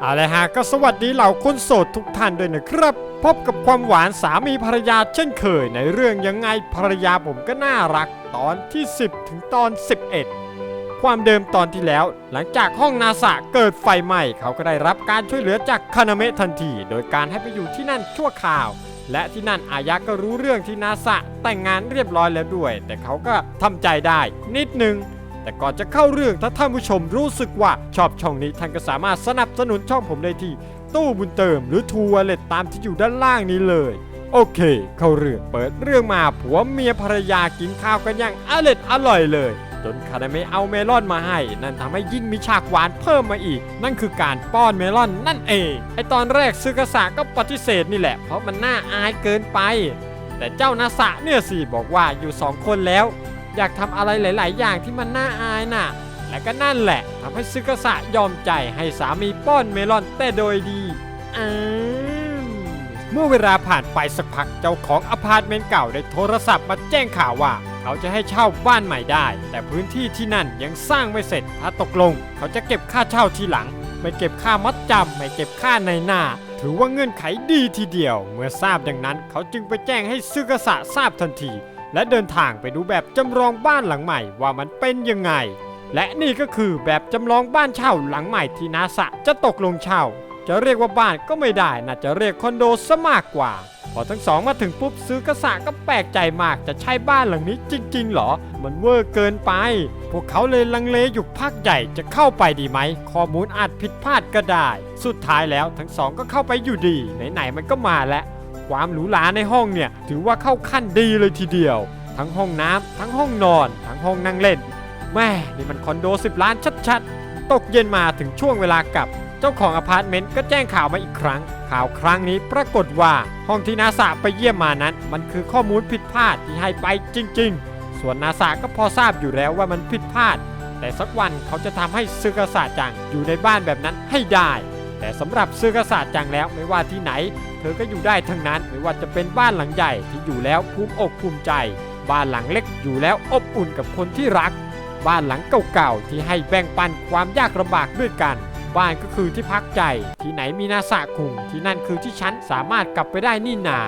เอาละฮะก็สวัสดีเหล่าคนโสดทุกท่านด้วยนะครับ พบกับความหวานสามีภรรยาเช่นเคย ในเรื่องยังไงภรรยาผมก็น่ารักตอนที่ 10 ถึงตอน 11 ความเดิมตอนที่แล้ว หลังจากห้องนาสะเกิดไฟไหม้เขาก็ได้รับการช่วยเหลือจากคานาเมะทันที โดยการให้ไปอยู่ที่นั่นชั่วคราว และที่นั่นอายะก็รู้เรื่องที่นาสะแต่งงานเรียบร้อยแล้วด้วย แต่เขาก็ทำใจได้นิดนึง แต่ก่อนจะเข้าเรื่องถ้าท่านผู้ชมรู้สึกว่าชอบช่องนี้ท่านก็สามารถสนับสนุนช่องผมได้ที่ตู้บุญเติมหรือทูวเลตตามที่อยู่ด้านล่างนี้เลย โอเค เข้าเรื่องเปิดเรื่องมาผัวเมียภรรยากินข้าวกันอย่างอร่อยอร่อยเลย จนคานาเมะเอาเมลอนมาให้ นั่นทำให้ยิ่งมีฉากหวานเพิ่มมาอีก นั่นคือการป้อนเมลอนนั่นเองไอตอนแรกซึกาสะก็ปฏิเสธนี่แหละเพราะมันน่าอายเกินไป แต่เจ้านาสะเนี่ยสิบอกว่าอยู่สองคนแล้ว อยากทำอะไรหลาย ๆ อย่างที่มันน่าอายน่ะ และก็นั่นแหละทำให้ซึกาสะยอมใจให้สามีป้อนเมลอนแต่โดยดีอืมเมื่อเวลาผ่านไปสักพักเจ้าของอพาร์ตเมนต์เก่าได้โทรศัพท์มาแจ้งข่าวว่า เขาจะให้เช่าบ้านใหม่ได้ แต่พื้นที่ที่นั่นยังสร้างไม่เสร็จถ้าตกลง เขาจะเก็บค่าเช่าทีหลัง ไม่เก็บค่ามัดจำไม่เก็บค่าในหน้า ถือว่าเงื่อนไขดีทีเดียว เมื่อทราบดังนั้น เขาจึงไปแจ้งให้ซึกาสะทราบทันที และเดินทางไปดูแบบจำลองบ้านหลังใหม่ว่ามันเป็นยังไง และนี่ก็คือแบบจำลองบ้านเช่าหลังใหม่ที่นาสะจะตกลงเช่า จะเรียกว่าบ้านก็ไม่ได้น่าจะเรียกคอนโดซะมากกว่า พอทั้งสองมาถึงปุ๊บซื้อกระสะก็แปลกใจมากจะใช่บ้านหลังนี้จริง ๆ หรอ มันเวอร์เกินไป พวกเขาเลยลังเลอยู่พักใหญ่จะเข้าไปดีไหมข้อมูลอาจผิดพลาดก็ได้ สุดท้ายแล้วทั้งสองก็เข้าไปอยู่ดีไหนๆมันก็มาแล้ว ความหรูหราในห้องเนี่ยถือว่าเข้าขั้นดีเลยทีเดียว ทั้งห้องน้ำทั้งห้องนอน ทั้งห้องนั่งเล่นแม่นี่มันคอนโด 10 ล้านชัดๆ ตกเย็นมาถึงช่วงเวลากลับ เจ้าของอพาร์ตเมนต์ก็แจ้งข่าวมาอีกครั้ง ข่าวครั้งนี้ปรากฏว่าห้องที่นาสาไปเยี่ยมมานั้น มันคือข้อมูลผิดพลาดที่ให้ไปจริง ๆ ส่วนนาสาก็พอทราบอยู่แล้วว่ามันผิดพลาด แต่สักวันเขาจะทำให้ซึกาสะจังอยู่ในบ้านแบบนั้นให้ได้ แต่สำหรับซึกาสะจังแล้วไม่ว่าที่ไหน เธอก็อยู่ได้ทั้งนั้นไม่ว่าจะเป็นบ้านหลังใหญ่ที่อยู่แล้วภูมิอกภูมิใจ บ้านหลังเล็กอยู่แล้วอบอุ่นกับคนที่รัก บ้านหลังเก่าๆที่ให้แบ่งปันความยากลำบากด้วยกัน บ้านก็คือที่พักใจ ที่ไหนมีนาสะคุงที่นั่นคือที่ฉันสามารถกลับไปได้นี่นา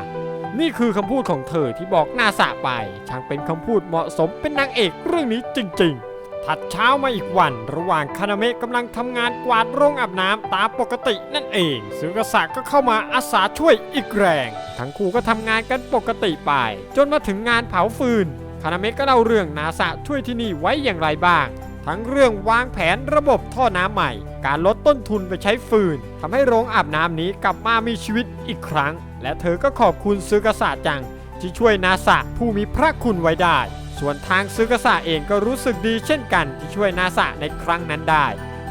นี่คือคำพูดของเธอที่บอกนาสะไป ช่างเป็นคำพูดเหมาะสมเป็นนางเอกเรื่องนี้จริง ๆ ถัดเช้ามาอีกวัน ระหว่างคานาเมะกำลังทำงานกวาดโรงอาบน้ำตามปกตินั่นเองซึกาสะก็เข้ามาอาสาช่วยอีกแรง ทั้งคู่ก็ทำงานกันปกติไป จนมาถึงงานเผาฟืนคานาเมะก็เล่าเรื่องนาสะช่วยที่นี่ไว้อย่างไรบ้าง ทั้งเรื่องวางแผนระบบท่อน้ำใหม่ การลดต้นทุนไปใช้ฟืนทำให้โรงอาบน้ำนี้กลับมามีชีวิตอีกครั้ง และเธอก็ขอบคุณซึกาสะจังที่ช่วยนาสะผู้มีพระคุณไว้ได้ ส่วนทางซึกาสะเองก็รู้สึกดีเช่นกันที่ช่วยนาสะในครั้งนั้นได้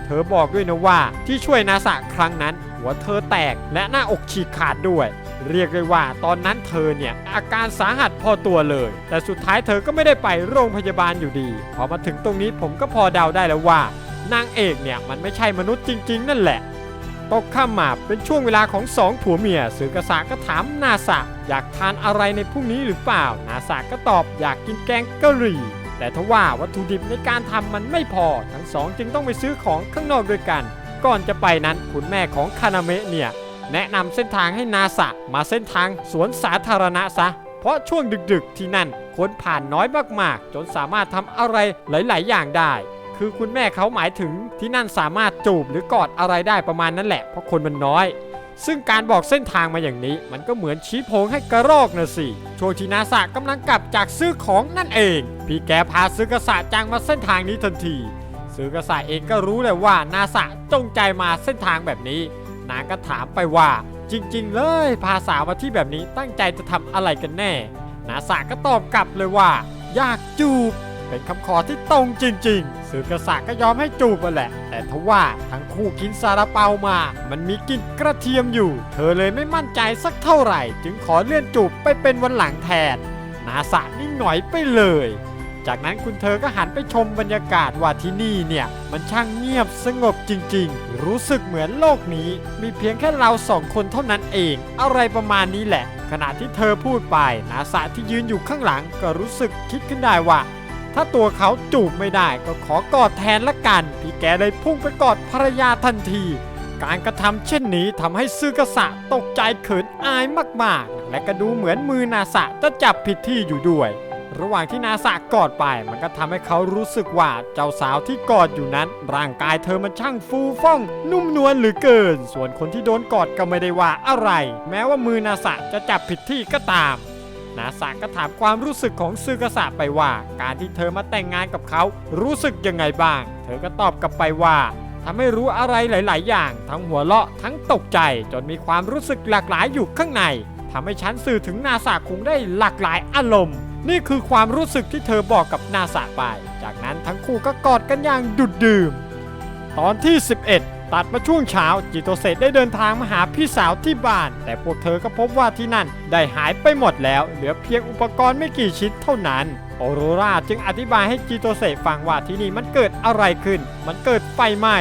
เธอบอกด้วยนะว่าที่ช่วยนาสะครั้งนั้น หัวเธอแตกและหน้าอกฉีกขาดด้วย เรียกได้ว่าตอนนั้นเธอเนี่ยอาการสาหัสพอตัวเลย แต่สุดท้ายเธอก็ไม่ได้ไปโรงพยาบาลอยู่ดี พอมาถึงตรงนี้ผมก็พอเดาได้แล้วว่านางเอกเนี่ยมันไม่ใช่มนุษย์จริง ๆ นั่นแหละ ตกข้ามมาเป็นช่วงเวลาของสองผัวเมียสือกษะก็ถามนาสะอยากทานอะไรในพรุ่งนี้หรือเปล่า นาสะก็ตอบอยากกินแกงกะหรี่ แต่ทว่าวัตถุดิบในการทำมันไม่พอ ทั้งสองจึงต้องไปซื้อของข้างนอกด้วยกัน ก่อนจะไปนั้นคุณแม่ของคานาเมะเนี่ยแนะนำเส้นทางให้นาสะมาเส้นทางสวนสาธารณะซะ เพราะช่วงดึกๆที่นั่นคนผ่านน้อยมากๆ จนสามารถทำอะไรหลาย ๆ อย่างได้ คือคุณแม่เขาหมายถึงที่นั่นสามารถจูบหรือกอดอะไรได้ประมาณนั้นแหละ เพราะคนมันน้อย ซึ่งการบอกเส้นทางมาอย่างนี้ มันก็เหมือนชี้โพงให้กระรอกนะสิช่วงที่นาสะกำลังกลับจากซื้อของนั่นเอง พี่แกพาซื้อกษะจังมาเส้นทางนี้ทันทีซื้อกษะเองก็รู้เลยว่านาสะจงใจมาเส้นทางแบบนี้ นางก็ถามไปว่า จริง ๆ เลยพาสาวมาที่แบบนี้ตั้งใจจะทำอะไรกันแน่ นาสาก็ตอบกลับเลยว่า อยากจูบ เป็นคำขอที่ตรงจริงๆ สือกษะก็ยอมให้จูบมาแหละ แต่ทว่าทั้งคู่กินซาลาเปามา มันมีกลิ่นกระเทียมอยู่ เธอเลยไม่มั่นใจสักเท่าไหร่ จึงขอเลื่อนจูบไปเป็นวันหลังแทน นาสานิ่งหน่อยไปเลย จากนั้นคุณเธอก็หันไปชมบรรยากาศว่าที่นี่เนี่ย มันช่างเงียบสงบจริงๆ รู้สึกเหมือนโลกนี้ มีเพียงแค่เราสองคนเท่านั้นเอง อะไรประมาณนี้แหละ ขณะที่เธอพูดไป นาสาที่ยืนอยู่ข้างหลังก็รู้สึกคิดขึ้นได้ว่า ถ้าตัวเขาจูบไม่ได้ก็ขอกอดแทนละกัน พี่แกเลยพุ่งไปกอดภรรยาทันที การกระทำเช่นนี้ทำให้ซึกษะตกใจเขินอายมากๆ และก็ดูเหมือนมือนาสะจะจับผิดที่อยู่ด้วย ระหว่างที่นาสะกอดไปมันก็ทำให้เขารู้สึกว่าเจ้าสาวที่กอดอยู่นั้น ร่างกายเธอมันช่างฟูฟ่อง นุ่มนวลเหรือเกิน ส่วนคนที่โดนกอดก็ไม่ได้ว่าอะไร แม้ว่ามือนาสะจะจับผิดที่ก็ตาม นาสะก็ถามความรู้สึกของซึกษะไปว่า การที่เธอมาแต่งงานกับเขารู้สึกยังไงบ้าง เธอก็ตอบกลับไปว่าทำให้รู้อะไรหลาย ๆ อย่าง ทั้งหัวเราะทั้งตกใจ จนมีความรู้สึกหลากหลายอยู่ข้างในทำให้ฉันสื่อถึงนาสะคงได้หลากหลายอารมณ์ นี่คือความรู้สึกที่เธอบอกกับนาสะไป จากนั้นทั้งคู่ก็กอดกันอย่างดุดดื่ม ตอนที่ 11 ตัดมาช่วงเช้าจิโตเซตได้เดินทางมาหาพี่สาวที่บ้าน แต่พวกเธอก็พบว่าที่นั่นได้หายไปหมดแล้ว เหลือเพียงอุปกรณ์ไม่กี่ชิ้นเท่านั้นโอโรราจึงอธิบายให้จิโตเซฟังว่าที่นี่มันเกิดอะไรขึ้น มันเกิดไฟไหม้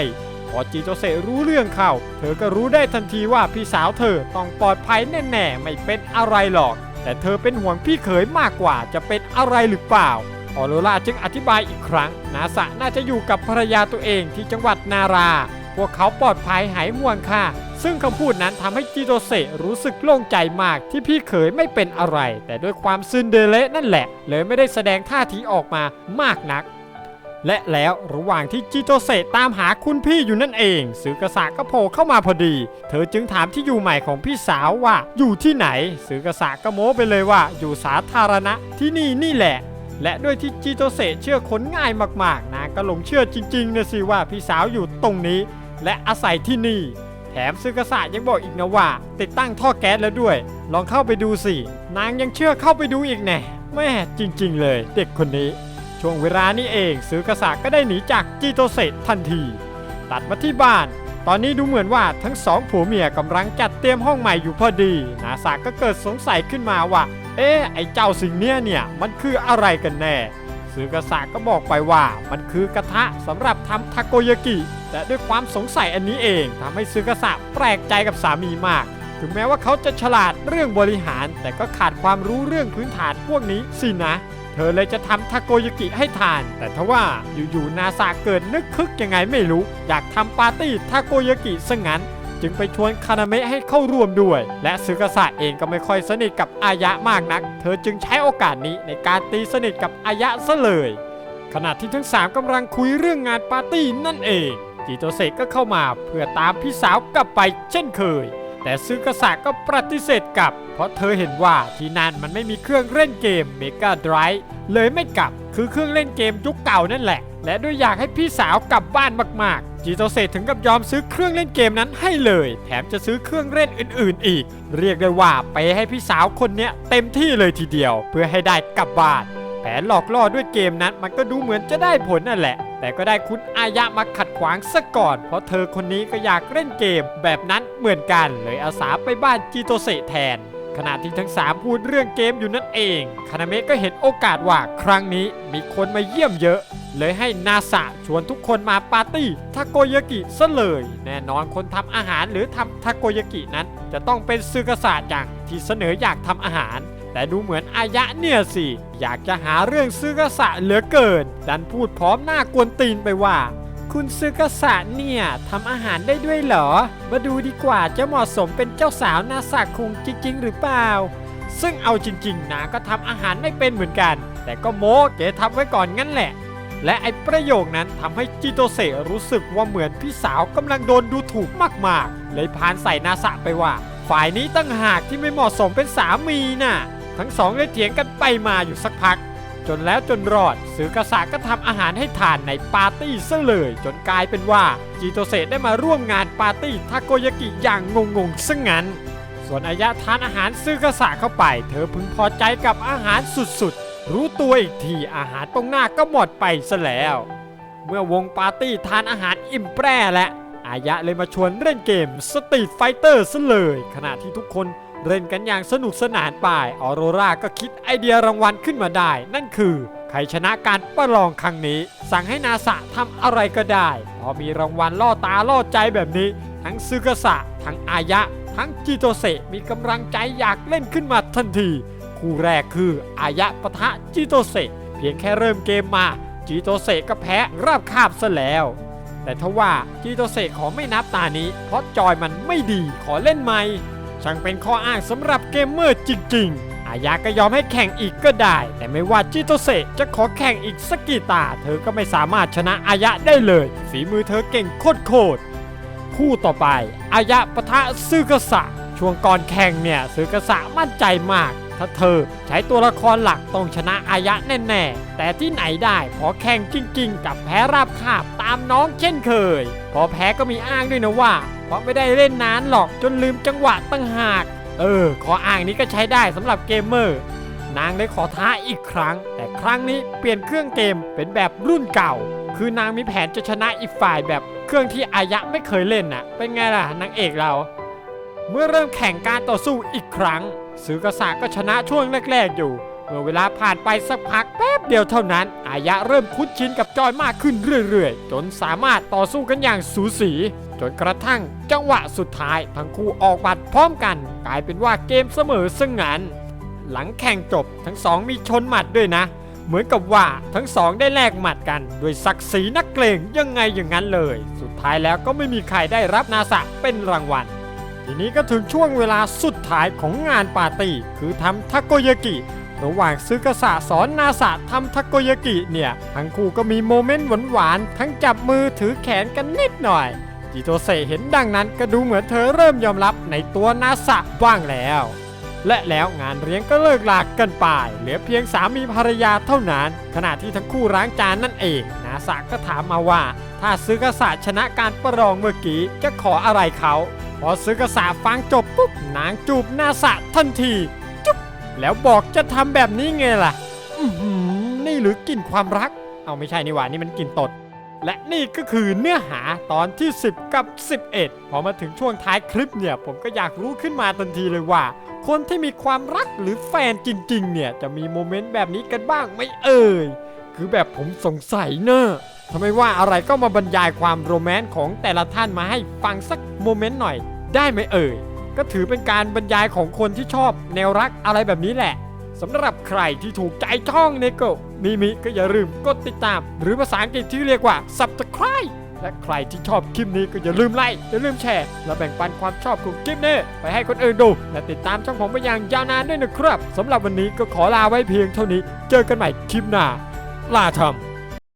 พอจิโตเซรู้เรื่องเข้า เธอก็รู้ได้ทันทีว่าพี่สาวเธอต้องปลอดภัยแน่ๆ ไม่เป็นอะไรหรอก แต่เธอเป็นห่วงพี่เขยมากกว่าจะเป็นอะไรหรือเปล่าออโรราจึงอธิบายอีกครั้ง นาสะน่าจะอยู่กับภรรยาตัวเองที่จังหวัดนารา พวกเขาปลอดภัยหายห่วงค่ะ ซึ่งคำพูดนั้นทำให้จิโตเซรู้สึกโล่งใจมากที่พี่เขยไม่เป็นอะไร แต่ด้วยความซึนเดเลนั่นแหละ เลยไม่ได้แสดงท่าทีออกมามากนัก และแล้วระหว่างที่จิโตเซตามหาคุณพี่อยู่นั่นเองสือกษะก็โผล่เข้ามาพอดี เธอจึงถามที่อยู่ใหม่ของพี่สาวว่าอยู่ที่ไหนสือกษะก็โม้ไปเลยว่า อยู่สาธารณะที่นี่นี่แหละและด้วยที่จิโตเซเชื่อคนง่ายมากๆนางก็หลงเชื่อจริงๆนะสิว่าพี่สาวอยู่ตรงนี้ และอาศัยที่นี่ แถมซึกษะยังบอกอีกนะว่า ติดตั้งท่อแก๊สแล้วด้วย ลองเข้าไปดูสิ นางยังเชื่อเข้าไปดูอีกแน่แม่จริง ๆ เลย เด็กคนนี้ ช่วงเวลานี้เองซึกษะก็ได้หนีจากจิโตเซตทันที ตัดมาที่บ้าน ตอนนี้ดูเหมือนว่าทั้งสองผัวเมียกำลังจัดเตรียมห้องใหม่อยู่พอดี นาสาก็เกิดสงสัยขึ้นมาว่า เอ๊ะไอ้เจ้าสิ่งเนี้ยเนี่ยมันคืออะไรกันแน่ซึกษะก็บอกไปว่ามันคือกระทะสำหรับทำทาโกยากิ และด้วยความสงสัยอันนี้เองทำให้ซึกษะแปลกใจกับสามีมาก ถึงแม้ว่าเขาจะฉลาดเรื่องบริหาร แต่ก็ขาดความรู้เรื่องพื้นฐานพวกนี้สินะ เธอเลยจะทำทาโกยากิให้ทาน แต่ทว่าอยู่ๆนาซาเกิดนึกคึกยังไงไม่รู้ อยากทำปาร์ตี้ทาโกยากิซะงั้นจึงไปชวนคานาเมะให้เข้าร่วมด้วย และซึกษะเองก็ไม่ค่อยสนิทกับอายะมากนัก เธอจึงใช้โอกาสนี้ในการตีสนิทกับอายะซะเลย ขณะที่ทั้งสามกำลังคุยเรื่องงานปาร์ตี้นั่นเอง จิโตเซก็เข้ามาเพื่อตามพี่สาวกลับไปเช่นเคย แต่ซึกษะก็ปฏิเสธกลับ เพราะเธอเห็นว่าที่นั่นมันไม่มีเครื่องเล่นเกมเมกาไดรฟ์เลยไม่กลับคือเครื่องเล่นเกมยุคเก่านั่นแหละ และด้วยอยากให้พี่สาวกลับบ้านมากๆ จิโตเซถึงกับยอมซื้อเครื่องเล่นเกมนั้นให้เลย แถมจะซื้อเครื่องเล่นอื่นๆ อีก เรียกได้ว่าไปให้พี่สาวคนเนี้ยเต็มที่เลยทีเดียว เพื่อให้ได้กลับบ้าน แผนหลอกล่อด้วยเกมนั้นมันก็ดูเหมือนจะได้ผลนั่นแหละ แต่ก็ได้คุณอายะมาขัดขวางซะก่อน เพราะเธอคนนี้ก็อยากเล่นเกม แบบนั้นเหมือนกันเลยอาสาไปบ้านจิโตเซแทน ขณะที่ทั้งสามพูดเรื่องเกมอยู่นั่นเองคานาเมะก็เห็นโอกาสว่าครั้งนี้มีคนมาเยี่ยมเยอะ เลยให้นาสะชวนทุกคนมาปาร์ตี้ทาโกยากิซะเลย แน่นอนคนทำอาหารหรือทำทาโกยากินั้น จะต้องเป็นซึกษาอย่างที่เสนออยากทำอาหาร แต่ดูเหมือนอายะเนี่ยสิ อยากจะหาเรื่องซึกษะเหลือเกิน ดันพูดพร้อมหน้ากวนตีนไปว่า คุณซึกษะเนี่ยทำอาหารได้ด้วยเหรอ มาดูดีกว่าจะเหมาะสมเป็นเจ้าสาวนาสาคงจริง ๆ หรือเปล่า ซึ่งเอาจริงๆนะก็ทำอาหารไม่เป็นเหมือนกัน แต่ก็โม้เก๋ทำไว้ก่อนงั้นแหละ และไอ้ประโยคนั้นทำให้จิโตเซรู้สึกว่าเหมือนพี่สาวกำลังโดนดูถูกมากๆ เลยพานใส่นาสะไปว่า ฝ่ายนี้ตั้งหากที่ไม่เหมาะสมเป็นสามีน่ะ ทั้งสองเลยเถียงกันไปมาอยู่สักพัก จนแล้วจนรอดสือกษะก็ทำอาหารให้ทานในปาร์ตี้ซะเลย จนกลายเป็นว่าจิโตเซได้มาร่วมงานปาร์ตี้ทาโกยากิอย่างงงๆซะงั้น ส่วนอายะทานอาหารซื้อกษะเข้าไป เธอพึงพอใจกับอาหารสุดๆ รู้ตัวอีกทีอาหารตรงหน้าก็หมดไปซะแล้ว เมื่อวงปาร์ตี้ทานอาหารอิ่มแปร่และอายะเลยมาชวนเล่นเกมสตรีทไฟเตอร์ซะเลย ขณะที่ทุกคน เล่นกันอย่างสนุกสนานไปออโรราก็คิดไอเดียรางวัลขึ้นมาได้ นั่นคือใครชนะการประลองครั้งนี้ สั่งให้นาสะทำอะไรก็ได้ พอมีรางวัลล่อตาล่อใจแบบนี้ ทั้งซึกษะ ทั้งอายะ ทั้งจิโตเซมีกำลังใจอยากเล่นขึ้นมาทันที คู่แรกคืออายะปะทะจิโตเซเพียงแค่เริ่มเกมมา จิโตเซก็แพ้ราบคาบซะแล้วแแต่ทว่าจิโตเซขอไม่นับตานี้ เพราะจอยมันไม่ดีขอเล่นใหม่ ช่างเป็นข้ออ้างสำหรับเกมเมอร์จริง ๆ อายาก็ยอมให้แข่งอีกก็ได้ แต่ไม่ว่าจิโตเซจะขอแข่งอีกสักกี่ตา เธอก็ไม่สามารถชนะอายะได้เลย ฝีมือเธอเก่งโคตรๆคู่ต่อไป อายะปะทะซึกษะ ช่วงก่อนแข่งเนี่ยซึกษะมั่นใจมาก ถ้าเธอใช้ตัวละครหลักต้องชนะอายะแน่ๆ แต่ที่ไหนได้พอแข่งจริง ๆ กับแพ้ราบคาบตามน้องเช่นเคย พอแพ้ก็มีอ้างด้วยนะว่า เพราะไม่ได้เล่นนานหรอกจนลืมจังหวะตั้งหาก เออ ขออ้างนี้ก็ใช้ได้สำหรับเกมเมอร์ นางเลยขอท้าอีกครั้ง แต่ครั้งนี้เปลี่ยนเครื่องเกมเป็นแบบรุ่นเก่า คือนางมีแผนจะชนะอีกฝ่ายแบบเครื่องที่อายะไม่เคยเล่นน่ะ เป็นไงล่ะนางเอกเรา เมื่อเริ่มแข่งการต่อสู้อีกครั้งสือกษาก็ชนะช่วงแรก ๆ อยู่ เมื่อเวลาผ่านไปสักพักแป๊บเดียวเท่านั้น อายะเริ่มคุ้นชินกับจอยมากขึ้นเรื่อย ๆ จนสามารถต่อสู้กันอย่างสูสี จนกระทั่งจังหวะสุดท้าย ทั้งคู่ออกบัตรพร้อมกัน กลายเป็นว่าเกมเสมอซึ่งงั้นหลังแข่งจบทั้งสองมีชนหมัดด้วยนะ เหมือนกับว่าทั้งสองได้แลกหมัดกันด้วยศักดิ์ศรีนักเกรงยังไงอย่างนั้นเลย สุดท้ายแล้วก็ไม่มีใครได้รับนาสะเป็นรางวัลทีนี้ก็ถึงช่วงเวลาสุดท้ายของงานปาร์ตี้คือทำทาโกยากิระหว่างซึกษะสอนนาสะทำทาโกยากิเนี่ย ทั้งคู่ก็มีโมเมนต์หวานๆทั้งจับมือถือแขนกันนิดหน่อย จิโตเซเห็นดังนั้นก็ดูเหมือนเธอเริ่มยอมรับในตัวนาสะบ้างแล้ว และแล้วงานเลี้ยงก็เลิกลากกันไป เหลือเพียงสามีภรรยาเท่านั้น ขณะที่ทั้งคู่ล้างจานนั่นเองนาสะก็ถามมาว่า ถ้าซึกษะชนะการประลองเมื่อกี้จะขออะไรเขาพอซึกษะฟังจบปุ๊บนางจูบนาสะทันทีจุ๊บแล้วบอกจะทำแบบนี้ไงล่ะนี่หรือกลิ่นความรัก เอาไม่ใช่นี่หว่านี่มันกลิ่นตด และนี่ก็คือเนื้อหาตอนที่ 10 กับ 11 พอมาถึงช่วงท้ายคลิปเนี่ย ผมก็อยากรู้ขึ้นมาทันทีเลยว่า คนที่มีความรักหรือแฟนจริง ๆ เนี่ย จะมีโมเมนต์แบบนี้กันบ้างไหม่เอ่ย คือแบบผมสงสัยเนอะทำไมว่าอะไรก็มาบรรยายความโรแมนต์ของแต่ละท่านมาให้ฟังสักโมเมนต์หน่อย ได้ไหมเอ่ย ก็ถือเป็นการบรรยายของคนที่ชอบแนวรักอะไรแบบนี้แหละ สำหรับใครที่ถูกใจช่องเนโกมิมิก็อย่าลืมกดติดตาม หรือภาษาอังกฤษที่เรียกว่า subscribe และใครที่ชอบคลิปนี้ก็อย่าลืมไลค์อย่าลืมแชร์ และแบ่งปันความชอบของคลิปนี้ไปให้คนอื่นดู และติดตามช่องผมไปอย่างยาวนานด้วยนะครับสำหรับวันนี้ก็ขอลาไว้เพียงเท่านี้ เจอกันใหม่คลิปหน้าลาทำ